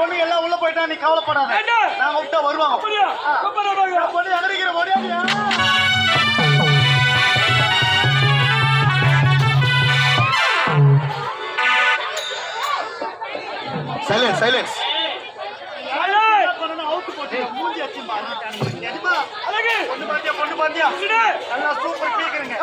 பொண்ணு எல்லாம் உள்ள போயிட்டா நீ கவலைப்படாத. நாங்க விட்டா வருவாங்க. பொண்ணு எதிர்க்கிற முடியாது சைலன்ஸ் சைலன்ஸ் சூப்பர் கேக்குறீங்க.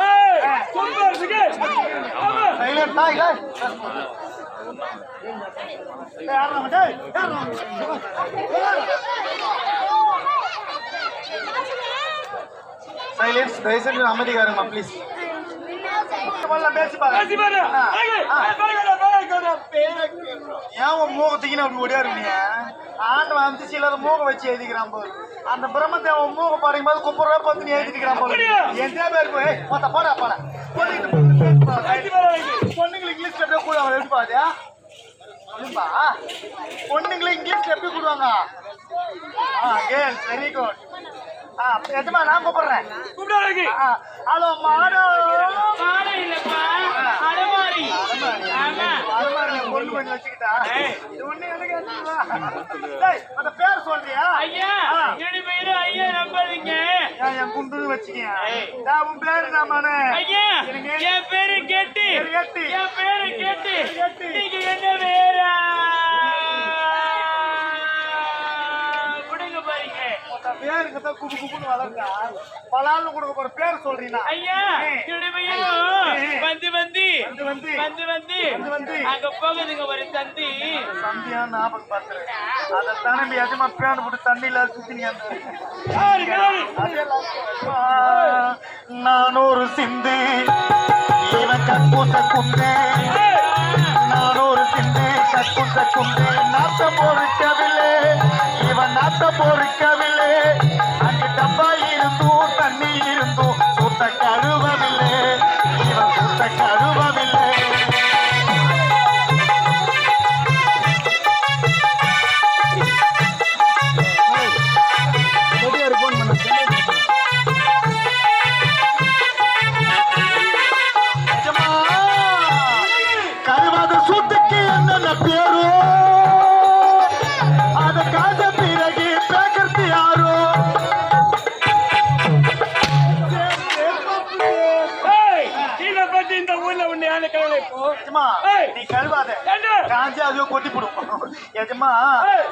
சைலன்ஸ் தயவுசெய்து அமைதியாக இருமா ப்ளீஸ் ஏன் மூகத்துக்கு அப்படி ஓடியா இருக்கீங்க ஆண்டவன் அந்திச்சு இல்லாத மூக வச்சு எழுதிக்கிறான் போது அந்த பிரம்மத்தை அவன் மூக பாருங்க போது குப்புற நீ எழுதிக்கிறான் போது என் தேவை இருக்கும் போட போட போட. கூட அவன் எழுப்பா அது எழுப்பா பொண்ணுங்களை இங்கிலீஷில் எப்படி கூடுவாங்க ஆ கேள் வெரி குட் ஆ எதுமா நான் கூப்பிடுறேன். கூப்பிடாது ஹலோ மாடோ. மாடோ இல்லப்பா அடமாரி. அடமாரி. பொண்ணு கொஞ்சம் வச்சுக்கிட்டா? இது ஒண்ணு எனக்கு அந்த பேர் சொல்றியா? ஐயா என் பேரு ஐயா நம்பாதீங்க என் குண்டு வச்சுக்கேன் உன் பேரு நான் ஐயா என் பேரு கெட்டி. கெட்டி. என் பேரு பார்த்தா குபு குபுன்னு வளர்ந்தா பலால்னு கொடுக்க போற பேர் சொல்றீங்களா? ஐயா வந்து வந்து வந்து வந்து. வந்து வந்து. அங்க போகுதுங்க ஒரு தந்தி. தந்தியா ஞாபகம் பார்த்துறேன் அதை தானே அதிகமா பேன் போட்டு தண்ணியில சுத்தினீங்க நான் ஒரு சிந்து. இவன் கற்பூச குண்டே. நான் ஒரு சிந்து கற்பூச குந்தே நாத்த பொறுக்கவில்லை இவன் நாத்த பொறுக்க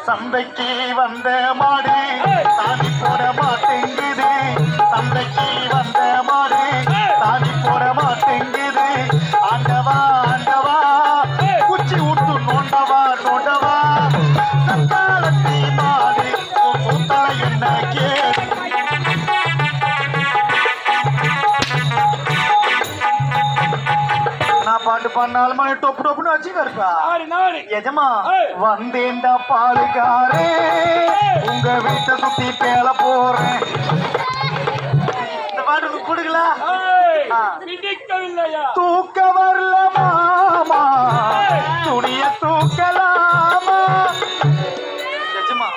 சந்தைக்கு வந்த மாடு. பாட்டு பண்ணாலும் டொப்பு டொப்புன்னு ஆறு நாடு எஜமா. வந்தேன்டா பாலுக்காரே உங்க வீட்டை சுத்தி பேல போறேன் இந்த பாட்டு கொடுக்கல தூக்க வரல மாமா துணிய தூக்கலாமா எஜமா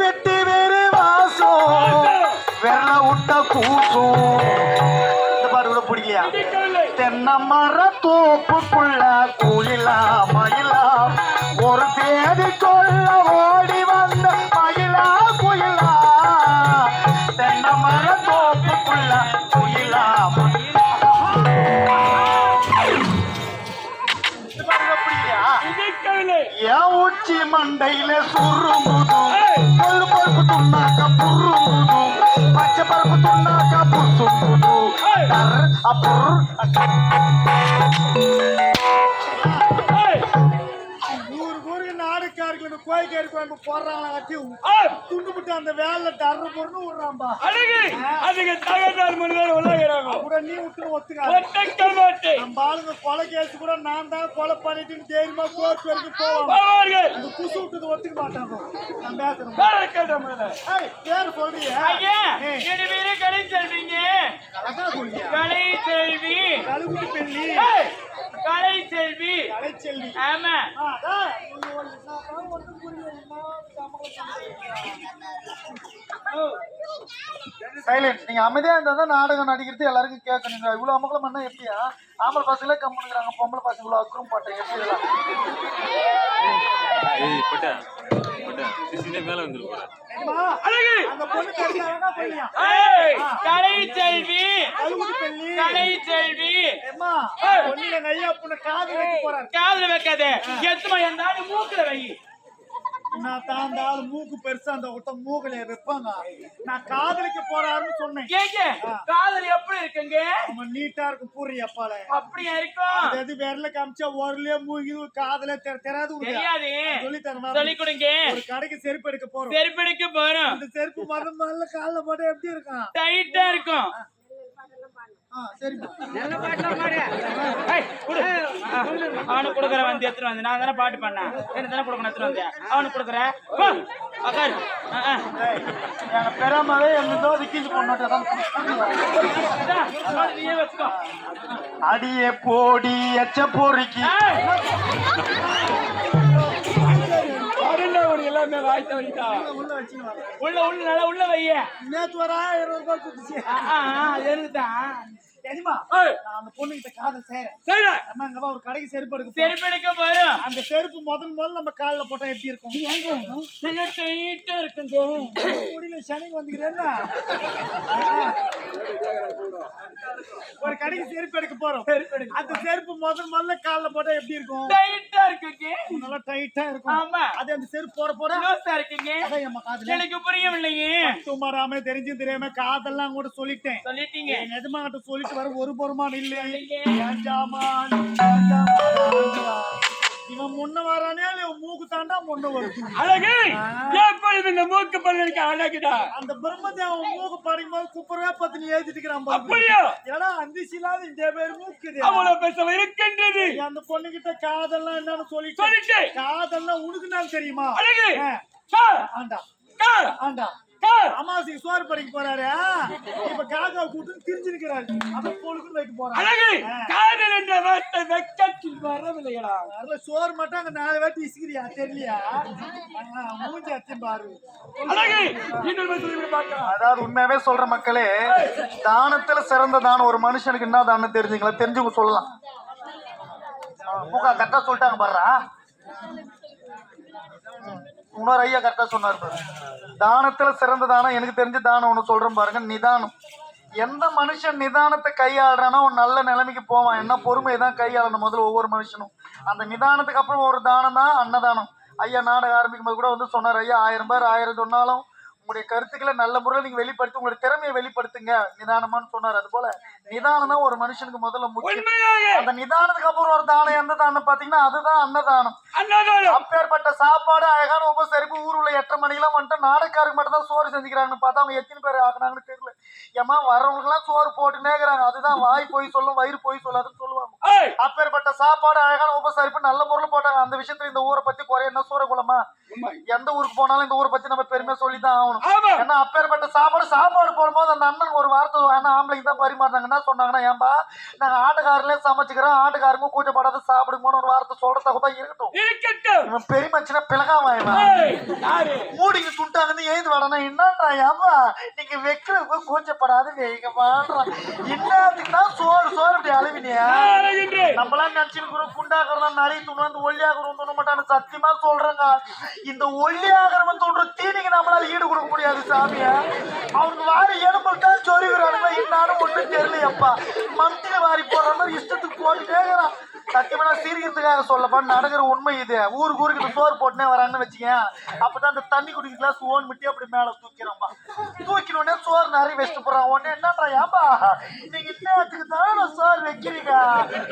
வெட்டி வேறு வாசம் வெள்ள விட்ட கூசும் இந்த பாட்டு கூட பிடிக்கலையா தென்னை மர தோப்புக்குள்ள குயிலா மயிலா. ஒரு தேதி கொள்ள ஓடி வந்த மயிலா குயிலா. தென்னை மர தோப்புக்குள்ள குயிலா என் உச்சி மண்டையில சுருங்குதும் அப்போ கோயிக்காரி கோயம்பு போடுறாங்க கட்டி துண்டு விட்டு அந்த வேலை டர்ரு பொருள் விடுறான்பா அழகு! அதுக்கு தகவல் மணி நேரம் உலகிறாங்க. கூட நீ விட்டு மாட்டேன். நம்ம ஆளுங்க கொலை கேஸ் கூட நான் தான் கொலை பண்ணிட்டு தைரியமா கோர்ட் வரைக்கும் போவாங்க. போவார்கள் இந்த குசு விட்டது ஒத்துக்க மாட்டாங்க. நான் பேசுறேன். வேற கேட்ட. மேல ஏய், பேர் சொல்றியா? ஐயா பேரு கலை செல்விங்க. செல்வி. பெண்ணி. கலை செல்வி கலை செல்வி நீங்க அமைதியா இருந்தா தான் நாடகம் நடிக்கிறது எல்லாருக்கும் கேட்கும் நீங்க இவ்வளவு அமக்கலம் பண்ணா எப்படியா? ஆம்பளை பசங்களே கம்முனுக்குறாங்க பொம்பளை பசங்க இவ்வளவு அக்கறம் பாட்டேன் எப்படி இதெல்லாம்? மேல வந்துருவாங்க கலை கலை செல்வி. காதுல வைக்காத. எத்துமா இருந்தாலும் மூக்குல வை. நான் ஆளு மூக்கு பெருசா அந்த ஒருத்த மூக்குல வைப்பாங்க. நான் காதலிக்க போறாருன்னு சொன்னேன். கேக்க காதல் எப்படி இருக்குங்க? நம்ம நீட்டா இருக்கும் பூரி அப்பால. அப்படியா இருக்கும்? அது விரல காமிச்சா ஒரலே மூங்கி காதல தெரியாது. தெரியாது சொல்லி தரமா சொல்லி கொடுங்க. ஒரு கடைக்கு செருப்பு எடுக்க போறோம். செருப்பெடுக்க போறோம். அந்த செருப்பு மத முதல்ல கால்ல போட்டா எப்படி இருக்கும்? டைட்டா இருக்கும் ஆ, சரிப்பா ஏய், குடு. ஆ, அவனுக்கு கொடுக்குற வந்து எடுத்துட்டு வந்து நான் தானே பாட்டு பண்ணேன் என்ன தானே கொடுக்கணும் எடுத்துட்டு வந்தேன் அவனுக்கு எங்க பெறாமவே எங்க விக்கிஞ்சு நீயே வச்சுக்கோ. அடியே போடி எச்ச ஒரு எல்லாமே வாய்த்த வலிட்டா உள்ள. உள்ள உள்ள நல்லா உள்ள வைய. நேத்து வர ஆயிரம் ரூபாய் கொடுத்துச்சு. அது இருக்குதான் தெரியுமா. நான் அந்த பொண்ணுகிட்ட காதல் செய்யறேன் அங்க வா, ஒரு கடைக்கு செருப்பு எடுக்க போறோம். செருப்பெடுக்க போறோம். அந்த செருப்பு முதல் முதல்ல நம்ம கால்ல போட்டா எப்படி இருக்கும்? டைட்டா இருக்குங்க முடியல சனிக்கு வந்துக்கிறேன்னா ஒரு கடைக்கு செருப்பு எடுக்க போறோம். அந்த செருப்பு முதல் முதல்ல கால்ல போட்டா எப்படி இருக்கும்? டைட்டா இருக்குங்க நல்லா டைட்டா இருக்கும். ஆமா. அது அந்த செருப்பு போட போட? லூசா இருக்குங்க அதான் எம்ம காதுல. எனக்கு புரியவில்லையே. சும்மாராம தெரிஞ்சும் தெரியாம காதெல்லாம் கூட சொல்லிட்டேன். சொல்லிட்டீங்க. கிட்ட சொல்லிட்டு வர ஒரு பொறுமான் இல்ல. இவன் முன்ன வரானே இவன் மூக்கு தாண்டா முன்ன வரும். அழகு எப்பொழுது இந்த மூக்கு பல்லனுக்கு அழகுடா அந்த பிரம்மதேவன் மூக்கு படிக்கும் போது குப்பரவே பத்து நீ பாரு. அப்படியா? ஏன்னா அந்த சிலாது இந்த பேர் மூக்குது அவ்வளவு பேச இருக்கின்றது. அந்த பொண்ணு கிட்ட காதெல்லாம் என்னன்னு சொல்லிட்டு சொல்லிட்டு. காதெல்லாம் உனக்கு நான் தெரியுமா? அழகு ஆண்டா. சார். ஆண்டா. சார் அமாவாசைக்கு சோறு படிக்க போறாரு? இப்ப காக்கா கூட்டு திரிஞ்சிருக்கிறாரு அத பொழுது வைக்க போறாரு. காதல் என்ற வார்த்தை வெக்கத்தில் வரவில்லையடா. அதுல சோறு மட்டும் அங்க நாலு வாட்டி இசுக்கிறியா தெரியலையா? மூஞ்சி அத்தையும் பாரு. அழகு அதாவது உண்மையாவே சொல்ற மக்களே தானத்துல சிறந்த தானம் ஒரு மனுஷனுக்கு என்ன தானம் தெரிஞ்சுங்களா? தெரிஞ்சவங்க சொல்லலாம். கரெக்டா சொல்லிட்டாங்க பாருடா. இன்னொரு ஐயா கரெக்டாக சொன்னார் பாரு. தானத்தில் சிறந்த தானம் எனக்கு தெரிஞ்ச தானம் ஒன்று சொல்கிறேன் பாருங்க நிதானம். எந்த மனுஷன் நிதானத்தை கையாளுறானோ ஒரு நல்ல நிலைமைக்கு போவான். என்ன பொறுமையை தான் கையாளணும் முதல்ல ஒவ்வொரு மனுஷனும். அந்த நிதானத்துக்கு அப்புறம் ஒரு தானம் தான் அன்னதானம். ஐயா நாடகம் ஆரம்பிக்கும் போது கூட வந்து சொன்னார் ஐயா ஆயிரம் பேர் ஆயிரம் சொன்னாலும் உங்களுடைய கருத்துக்களை நல்ல முறையில் நீங்க வெளிப்படுத்தி உங்களுடைய திறமையை வெளிப்படுத்துங்க. நிதானமான்னு சொன்னார். அது போல நிதானம் தான் ஒரு மனுஷனுக்கு முதல்ல முக்கியம். அந்த நிதானத்துக்கு அப்புறம் ஒரு தானம் எந்த தானம் பாத்தீங்கன்னா அதுதான் அன்னதானம். அப்பேற்பட்ட சாப்பாடு அழகான உபசரிப்பு ஊர் உள்ள எட்டரை மணிக்கெல்லாம் வந்துட்டு நாடக்காருக்கு மட்டும் தான் சோறு செஞ்சுக்கிறாங்கன்னு பார்த்தா அவங்க எத்தனை பேர் ஆக்குனாங்கன்னு தெரியல. ஏமா வரவங்களுக்குலாம் சோறு போட்டுனே இருக்கிறாங்க. அதுதான் வாய் போய் சொல்லும் வயிறு போய் சொல்லாதுன்னு சொல்லுவாங்க. அப்பேற்பட்ட சாப்பாடு அழகான உபசரிப்பு நல்ல முறையில் போட்டாங்க. அந்த விஷயத்துல இந்த ஊரை பத்தி குறை என்ன? சூரகுலமா? உண்மை. எந்த ஊருக்கு போனாலும் இந்த ஊரை பத்தி நம்ம பெருமையா சொல்லித்தான் ஆகணும். ஏன்னா அப்பேற்பட்ட சாப்பாடு சாப்பாடு போடும்போது அந்த அண்ணன் ஒரு வார்த்தை ஏன்னா ஆம்பளைக்கு தான் பரிமாறினாங்க என்ன சொன்னாங்கன்னா ஏன்பா நாங்க ஆட்டுக்காரர்களே சமைச்சுக்கிறோம் ஆட்டுக்காரங்க கூச்சப்படாத சாப்பிடுங்கன்னு ஒரு வார்த்தை சொல்றத கூட இருக்கட்டும். இவன் பெருமச்சினா பிளகாவாயவன் ஏய் யாரு? மூடிங்க சுட்டாங்கன்னு ஏந்து வரணும் என்னடா ஏம்பா நீங்க வைக்கிறவங்க கூச்சப்படாத வைங்க வாழ்றான் என்னத்துக்கு தான் சோறு சோறு இப்படி அழுவினியா? நம்மளாம் நினைச்சிருக்கிறோம் குண்டாகிறதா நிறைய துணு வந்து ஒல்லியாகிறோம் தோண மாட்டான்னு சத்தியமா சொல்றேங்க இந்த ஒல்லியாகிறவன் சொல்ற தீனிக்கு நம்மளால ஈடு கொடுக்க முடியாது சாமியா. அவனுக்கு வாரி எலும்பு தான் சொருகிறானுங்க என்னாலும் ஒன்றும் தெரியலையப்பா. மம்தில வாரி போடுற மாதிரி இஷ்டத்துக்கு போட்டுட்டே இருக்கிறான். சத்தியமா நான் சொல்லப்பா நடக்கிற உண்மை இது. ஊருக்கு ஊருக்கு இந்த சோறு போட்டுனே வரான்னு வச்சுக்கேன் அப்பதான் அந்த தண்ணி குடிக்கிற கிளாஸ் ஓன் மிட்டி அப்படி மேல தூக்கிறோம்பா தூக்கின உடனே சோறு நிறைய வச்சுட்டு போறான் உடனே என்னன்றா ஏன்பா? நீங்க இன்னத்துக்கு தானே சோறு வைக்கிறீங்க?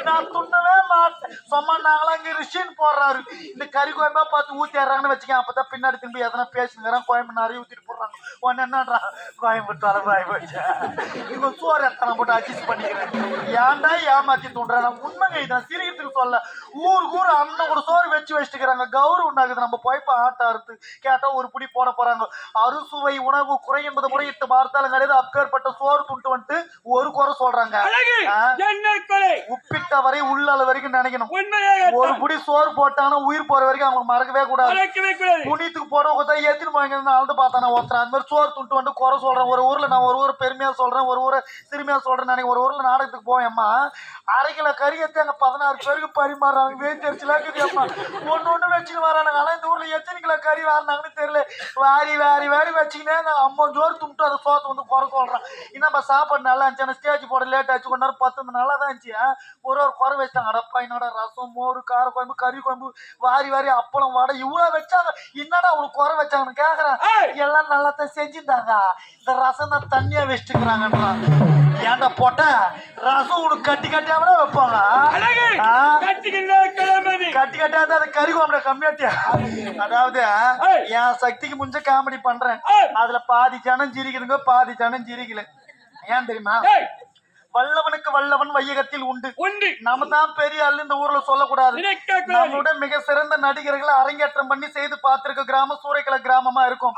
நான் துண்ணவே மாட்டேன். சும்மா நாங்களாம் இங்க ரிஷின் போடுறாரு. இந்த கறி கோயம்பா பார்த்து ஊத்திடுறாங்கன்னு வச்சுக்க அப்பதான் பின்னாடி திரும்பி எதனா பேசுங்கிறான். கோயம்பு நிறைய ஊத்திட்டு போடுறாங்க. உடனே என்னன்றா கோயம்புத்தால கோயம்பு இவங்க சோறு எத்தனை போட்டு அட்ஜஸ்ட் பண்ணிக்கிறேன்? ஏன்டா ஏமாத்தி தூண்டுறாங்க உண்மைங்க இதான் சிரிக்கிறதுக்கு சொல்ல ஊருக்கு ஊர் அண்ணன் கூட சோறு வச்சு வச்சுக்கிறாங்க கௌரவம் உண்டாகுது நம்ம போய் ஆட்ட அறுத்து கேட்டா ஒரு புடி போட போறாங்க. அறுசுவை உணவு குறை என்பது முறையிட்டு பார்த்தாலும் கிடையாது அப்பேற்பட்ட சோறு துண்டு வந்துட்டு ஒரு குறை சொல்றாங்க. உப்பிட்ட வரை உள்ளள வரைக்கும் நினைக்கணும். ஒரு புடி சோறு போட்டாலும் உயிர் போற வரைக்கும் அவங்க மறக்கவே கூடாது. புண்ணியத்துக்கு போட ஒருத்தர் ஏத்தின்னு போய் அளந்து பார்த்தானே ஒருத்தர் அந்த மாதிரி சோறு துண்டு வந்து குறை சொல்றேன். ஒரு ஊர்ல நான் ஒரு ஊர் பெருமையா சொல்றேன். ஒரு ஊரை சிறுமையா சொல்றேன் நினைக்கிறேன். ஒரு ஊர்ல நாடகத்துக்கு போவேம்மா அரை கிலோ கறி எடுத்து அங்க பதினாறு நாலு பேருக்கு பரிமாறாங்க வேஞ்சரிச்சுலாம் இருக்குதுப்பா ஒண்ணு ஒண்ணு வச்சுன்னு வரானுங்க. ஆனா இந்த ஊர்ல எத்தனை கிலோ கறி வாரினாங்கன்னு தெரியல. வாரி வாரி வாரி வச்சுக்கினே நான் அம்மா ஜோறு தும்பிட்டு அதை சோத்தை வந்து குறை சொல்றேன். என்னப்பா சாப்பாடு நல்லா இருந்துச்சு. ஸ்டேஜ் போட லேட் ஆச்சு. கொஞ்ச நேரம் பத்து நல்லா தான் இருந்துச்சு? ஒரு ஒரு குறை வச்சிட்டாங்க. அடப்பா என்னோட ரசம் மோர் கார குழம்பு கறி குழம்பு வாரி வாரி அப்பளம் வடை இவ்வளவு வச்சாங்க. என்னடா அவனுக்கு குறை வச்சாங்கன்னு கேக்குறேன். ஏய். எல்லாம் நல்லா தான் செஞ்சிருந்தாங்க. இந்த ரசம் தான் தண்ணியா வச்சுக்கிறாங்கன்றான் ஏன்டா போட்ட? ரசம் உனக்கு கட்டி கட்டியாமலே வைப்பாங்க. கட்டி கட்டாத அதை கறி கம்மியாட்டியா? அதாவது. என் சக்திக்கு முடிஞ்ச காமெடி பண்றேன். அதுல பாதி ஜனம் சிரிக்குதுங்க பாதி ஜனம் சிரிக்கல ஏன் தெரியுமா? வல்லவனுக்கு வல்லவன் வையகத்தில் உண்டு. உண்டு. நாம தான் பெரிய ஆளு இந்த ஊர்ல சொல்லக்கூடாது. நம்மளோட மிக சிறந்த நடிகர்களை அரங்கேற்றம் பண்ணி செய்து பார்த்திருக்க கிராமம் சூறைக்கலை கிராமமா இருக்கும்.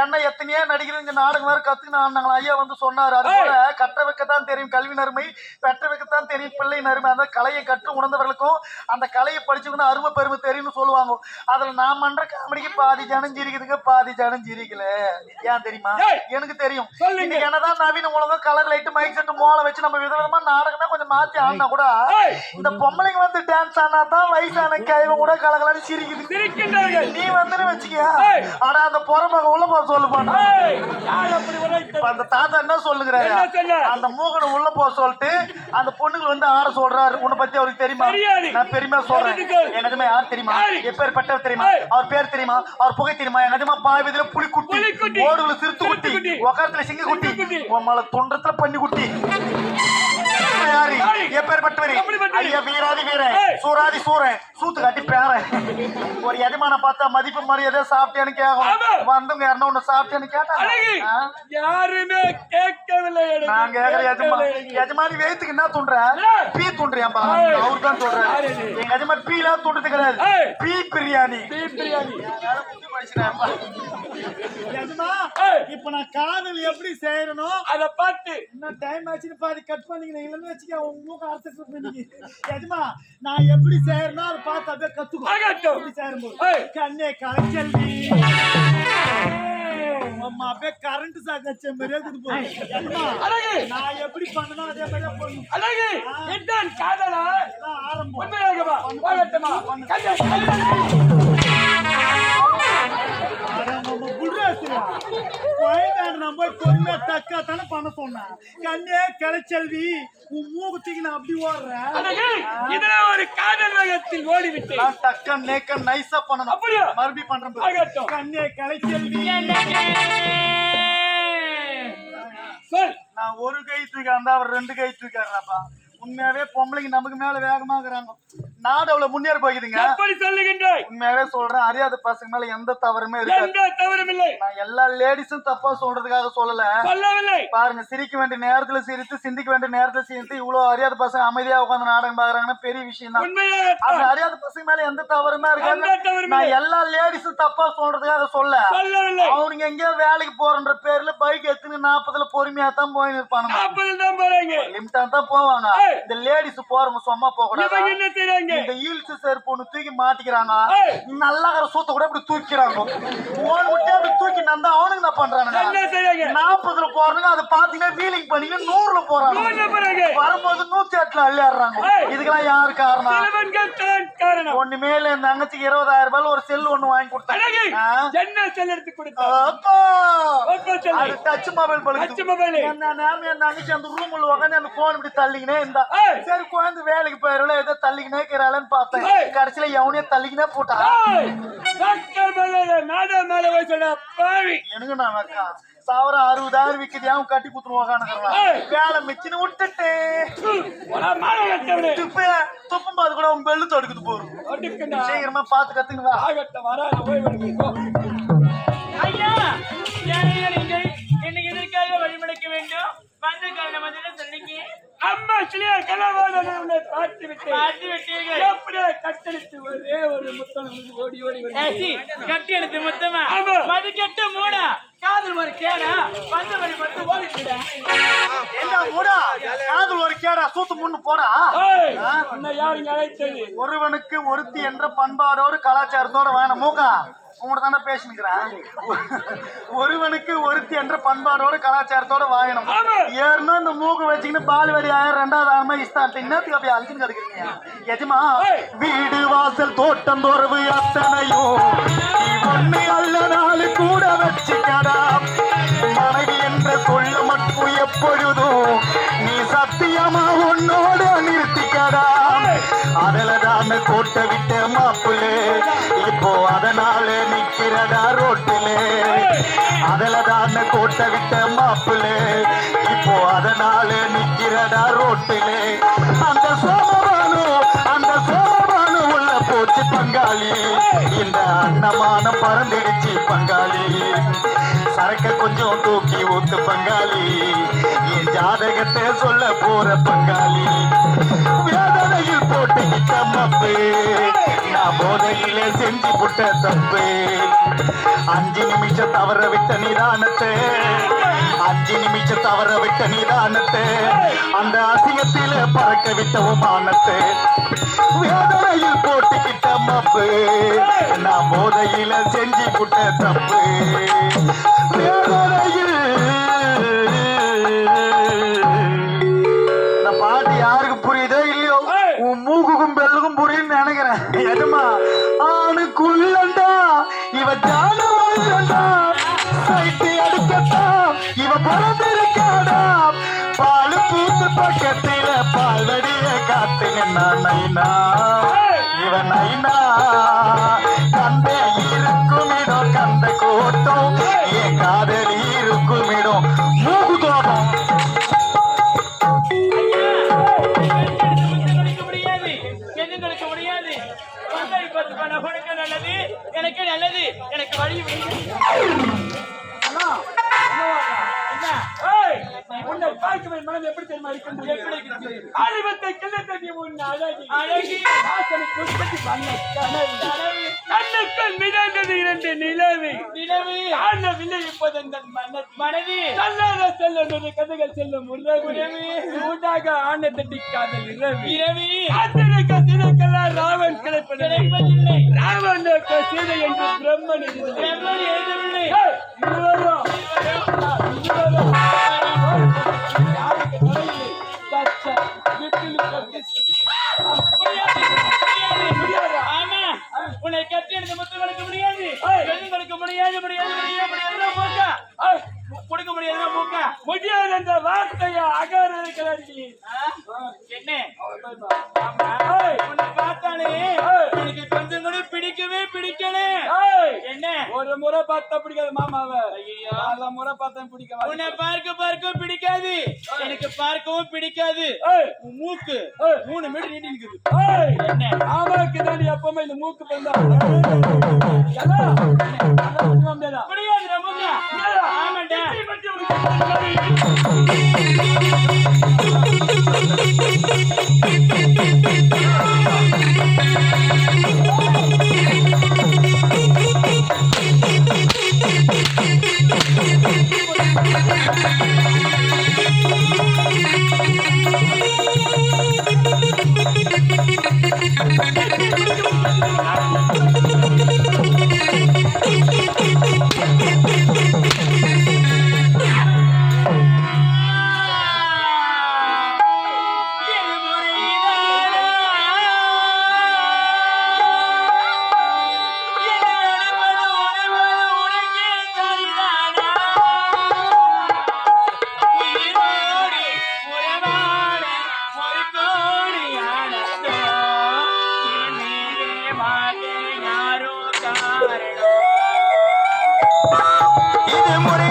ஏன்னா எத்தனையோ நடிகர் இங்க நாடகம் வேற கத்துக்கிட்டு ஆனாங்களா? ஐயா வந்து சொன்னாரு அது போல கற்ற வைக்கத்தான் தெரியும் கல்வி நறுமை பெற்ற வைக்கத்தான் தெரியும் பிள்ளை நறுமை. அந்த கலையை கற்று உணர்ந்தவர்களுக்கும் அந்த கலையை படிச்சவங்க அருமை பெருமை தெரியும்னு சொல்லுவாங்க. அதுல நான் பண்ற காமெடிக்கு பாதி ஜனம் சிரிக்குதுங்க பாதி ஜனம் சிரிக்கல ஏன் தெரியுமா. எனக்கு தெரியும். என்னதான் நவீன உலகம் கலர் லைட் மைக் செட்டு மோளை வச்சு நம்ம விதவிதமா நாடகமே கொஞ்சம் மாத்தி ஆடினா கூட. இந்த பொம்பளைங்க வந்து டான்ஸ் ஆனா தான் வயசான கைவன் கூட கலகலன்னு சிரிக்குது சிரிக்கின்றார்கள் நீ வந்துன்னு வச்சுக்கியா. ஆனா அந்த புறமாக உள்ள போக சொல்லு பண்ண ஏய், யார் அப்படி உரைத்தது? அந்த தாத்தா என்ன சொல்லுகிறாரு? அந்த மூகனை உள்ள போக சொல்லிட்டு அந்த பொண்ணுங்க வந்து ஆட சொல்றாரு உன்னை பத்தி அவருக்கு தெரியுமா. நான் பெருமையா சொல்றேன். எனக்குமே யார் தெரியுமா யாரு? எப்பேற்பட்டவர் தெரியுமா. அவர் பேர் தெரியுமா அவர் புகை தெரியுமா எனக்குமா பாய்வதில புலிக்குட்டி. ஓடுல சிறுத்து குட்டி. உக்காரத்துல சிங்கக்குட்டி சிங்கக்குட்டி. உன் மேல தொண்டத்துல பண்ணி குட்டி சூராதி சூரன் சூத்து கட்டி பேரன் ஒரு எஜமான பார்த்தா மதிப்பு மரியாதை சாப்பிட்டேன்னு. கேட்கும் வந்தவங்க யாருன்னா ஒண்ணு சாப்பிட்டேன்னு ஆ? யாருமே கேட்கவில்லை. நான் கேக்குற எஜமா கேட்கவில்லை எனக்கு. எஜமானி வயித்துக்கு என்ன துண்ற. பீ துண்றியாம்பா ஏய். அவரு தான்? எங்க எஜமான் பீ எல்லாம் துண்டுறது கிடையாது ஏய். பீ பிரியாணி. இப்ப நான் காதல் எப்படி செய்யறனோ அதை பார்த்து இன்னும் டைம் ஆச்சுன்னு பாதி கட் பண்ணிக்கிறேன் இல்லைன்னு வச்சுக்க உங்க மூக்க அறுத்துட்டு பண்ணி எஜமா நான் எப்படி செய்யறனோ அதை பார்த்து அப்படியே கத்துக்கோ. எப்படி செய்யறோம். கண்ணே கலைச்செல்வி அம்மா அப்படியே கரண்ட் மாதிரியே இருக்குது போய் எஜமா அழகு. நான் எப்படி பண்ணணும் அதே மாதிரியே பண்ணணும் அழகு. காதலா? ஆரம்பம். உண்மையாகவா? வாழட்டுமா நான் போய் பொறுமையா தக்கா தானே பண்ண சொன்னேன். கண்ணே கலைச்செல்வி, உன் மூக்குத்திக்கு நான் அப்படி ஓடுறேன். இதுல ஒரு காதல் வேகத்தில் ஓடிவிட்டேன் நான் டக்கா நேக்கா நைஸா பண்ணணும். அப்படியா? மறுபடியும் பண்றேன். கண்ணே கலைச்செல்வி. சொல் நான் ஒரு கை தூக்காந்தா அவர் ரெண்டு கை தூக்காருப்பா உண்மையாவே பொம்பளைங்க நமக்கு மேல வேகமா இருக்கிறாங்க நாடு அவ்வளவு முன்னேறி போய்க்குதுங்க எப்படி உண்மையாவே சொல்றேன் அறியாத பசங்க மேல எந்த தவறுமே இருக்காது. எந்த தவறும் இல்லை. நான் எல்லா லேடிஸும் தப்பா சொல்றதுக்காக சொல்லல. சொல்லவில்லை. பாருங்க சிரிக்க வேண்டிய நேரத்துல சிரித்து சிந்திக்க வேண்டிய நேரத்துல சிரித்து இவ்வளவு அறியாத பசங்க அமைதியா உட்காந்து நாடகம் பாக்குறாங்கன்னா பெரிய விஷயம் தான். அறியாத பசங்க மேல எந்த தவறுமே இருக்காது. நான். எல்லா லேடிஸும் தப்பா சொல்றதுக்காக சொல்ல. அவனுங்க எங்கேயோ வேலைக்கு போறன்ற பேர்ல பைக் எடுத்துன்னு நாற்பதுல பொறுமையா தான் போய் இருப்பானுங்க லிமிட்டா தான் போவாங்க. இந்த லேடிஸ் போறவங்க சும்மா போக இவங்க கூடாது என்ன செய்றாங்க? இந்த ஈல்ஸ் செருப்பு ஒண்ணு தூக்கி மாட்டிக்கிறாங்க. நல்லா இருக்கிற சூத்த கூட இப்படி தூக்கிறாங்க ஓன் விட்டு அப்படி தூக்கி நந்தா அவனுங்க என்ன பண்றானுங்க? நாற்பதுல போறானுங்க அதை பாத்தீங்கன்னா வீலிங் பண்ணிட்டு நூறுல போறாங்க. வரும்போது நூத்தி எட்டுல அள்ளிடுறாங்க. இதுக்கெல்லாம் யாரு காரணம்? ஒண்ணுமே இல்ல என் தங்கச்சிக்கு இருபதாயிரம் ரூபாய் ஒரு செல் ஒண்ணு வாங்கி கொடுத்தாங்க? என்ன செல் எடுத்து கொடுத்தா? Touch mobile touch mobile. என்ன நேரம் என் தங்கச்சி அந்த ரூம்ல உட்காந்து அந்த போன் இப்படி தள்ளிக்கினே இருந்தா. சரி குழந்தை வேலைக்கு போயிடல ஏதோ தள்ளிக்கினே பார்த்தேன். ஏய். கடைசியில எவனையே தள்ளிக்கினே போட்டா. டாக்டர் மேல போய் சொல்ல பாவி. எனக்கு நான் சவரம் அறுபதாயிரம் விக்குது அவன் கட்டி குத்துருவாங்க. வேலை மிச்சின்னு விட்டுட்டு. துப்பும் பாது கூட அவன் பெல்லு தடுக்குது போறோம் சீக்கிரமா பாத்து கத்துங்க ஐயா என்னை எதற்காக வழிமடைக்க வேண்டும்? வந்த வந்து அம்மா கலவாளனை உன்னை பார்த்து விட்டேன் பார்த்து விட்டீர்கள் அப்படியே ஒரே ஒரு முத்தம் ஓடி ஓடி வந்து கட்டி எடுத்து மொத்தமா? ஆமா. மது கெட்ட மூடா? காதல் ஒரு கேடா? வந்த வழி மட்டும் ஓடிச்சுடா என்ன மூடா? காதல் ஒரு கேடா சூத்து முன்னு போடா? ஏய், உன்னை யாருங்க அழைத்தது? ஒருவனுக்கு ஒருத்தி என்ற பண்பாடோடு கலாச்சாரத்தோட வேணும் மூக்கா? உங்கள்ட்ட தானே பேசினுக்கிறேன். ஒருவனுக்கு ஒருத்தி என்ற பண்பாடோட கலாச்சாரத்தோட வாழணும். ஆமா. ஏறுனா இந்த மூக்கு வச்சுக்கின்னு பால் வெடி ஆயிரம் ரெண்டாவது ஆயிரமா இன்னத்துக்கு அப்படியே அழிச்சுன்னு கிடக்குறீங்க. எஜமா. வீடு வாசல் தோட்டம் தோறவு அத்தனையும் நீ ஒண்ணு அல்ல நாலு கூட வச்சுக்கடா. மனைவி என்ற சொல்ல மட்டும் எப்பொழுதும் நீ சத்தியமா உன்னோட நிறுத்திக்கடா. அதுல தான் கோட்டை விட்ட மாப்புலே இப்போ அதனால நிக்கிறடா ரோட்டிலே. அதுல தான் கோட்டை விட்ட மாப்புலே இப்போ அதனால நிக்கிறடா ரோட்டிலே. கொஞ்சம் தூக்கி ஊத்து பங்காளி. என் ஜாதகத்தை சொல்ல போற பங்காளி. வேதனையில் போட்டுக்கிட்ட மப்பு. நான் போதையில செஞ்சு புட்ட தப்பு. அஞ்சு நிமிஷம் தவற விட்ட நிதானத்தை அஞ்சு நிமிஷம் தவற விட்ட நிதானத்தை அந்த அசிங்கத்தில பறக்க விட்ட உமானத்தை. வேதனையில் போட்டுக்கிட்ட மப்பு. நான் போதையில செஞ்சு புட்ட தப்பு. வேதனையில் மனம் எப்படி தெரியுமா இருக்கின்றது? எப்படி? ஆலிவத்தை கிள்ளத்தட்டி உன் அழகி. அழகி. குடித்தட்டி வந்த கனவு. கண்ணுக்குள் மிதந்தது இரண்டு நிலவு. நிலவு காணவில்லை. மனது செல்லாத செல்லும் கதைகள் செல்லும் உறவு. சூடாக ஆணை தட்டி காதல் இரவு. இரவி காத்திருக்க தினக்கெல்லாம் ராவன் கிடைப்பதில்லை. சீதை என்று பிரம்மன். பிரம்மன் எழுதவில்லை ஏய், இருவரும் இருவரும் பார்த்தா பிடிக்காது மாமாவை. பல முறை பார்த்தா பிடிக்க உன்னை பார்க்க பார்க்க பிடிக்காது எனக்கு பார்க்கவும் பிடிக்காது மூக்கு மூணு மீட்டர் நீட்டி நிக்குது ஏய், என்ன மாமாவுக்கு தான் எப்பவுமே இந்த மூக்கு ஒண்ணுமே முடியாதா? ஆமாண்டா இது முறைதானா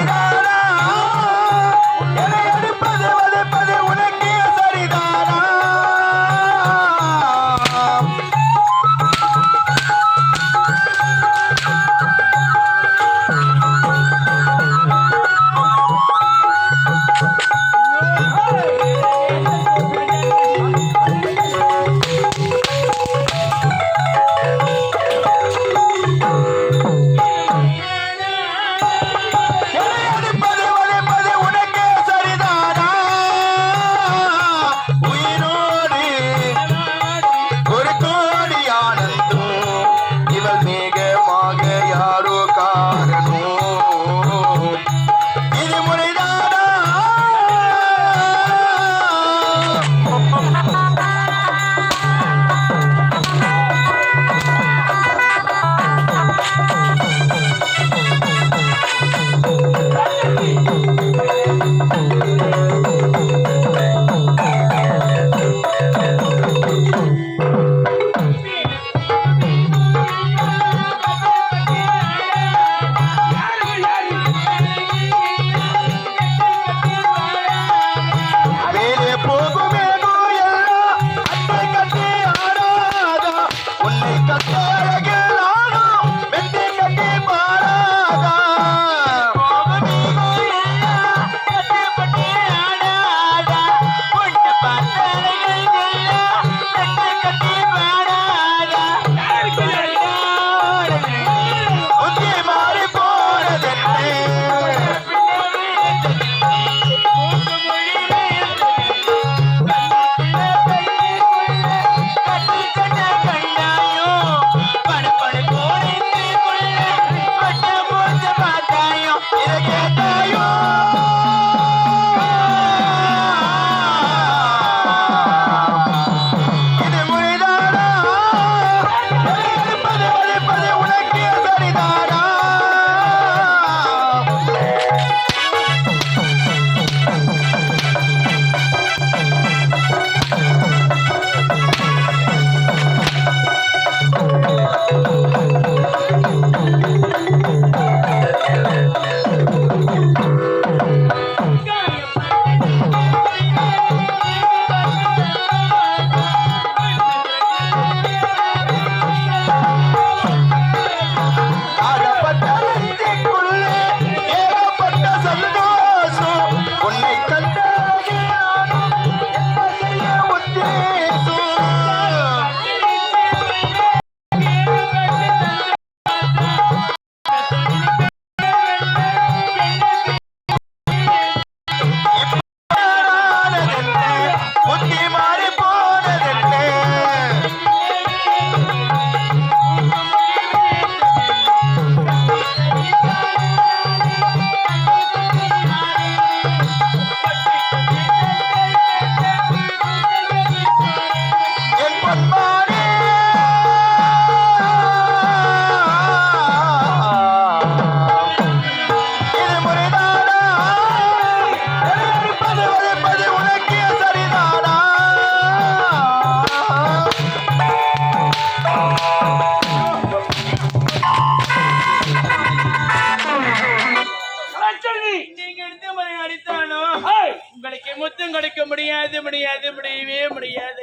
முடியாது முடியாது முடியவே முடியாது.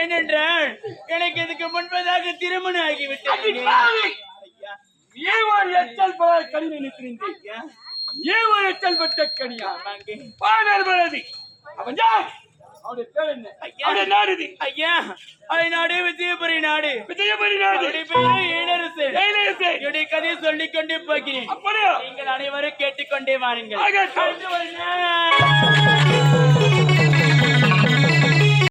ஏனென்றால் எனக்கு இதுக்கு முன்பதாக திருமணம் ஆகிவிட்டது. நீ ஒரு எச்சல் பல கனி நினைக்கிறீங்க ஐயா நீ ஒரு எச்சல் பட்ட ஆமாங்க. பாடல் பலதி அவன் யார்? அவனுடைய பேர் என்ன? ஐயா. அவனுடைய நாடு இது. ஐயா அது நாடு விஜயபுரி நாடு. விஜயபுரி நாடு. அவருடைய பேரு ஈழரசு கைலாசே. என்னுடைய கதையை சொல்லிக் கொண்டே போகிறேன். அப்படியா? நீங்கள் அனைவரும் கேட்டுக்கொண்டே வாருங்கள்.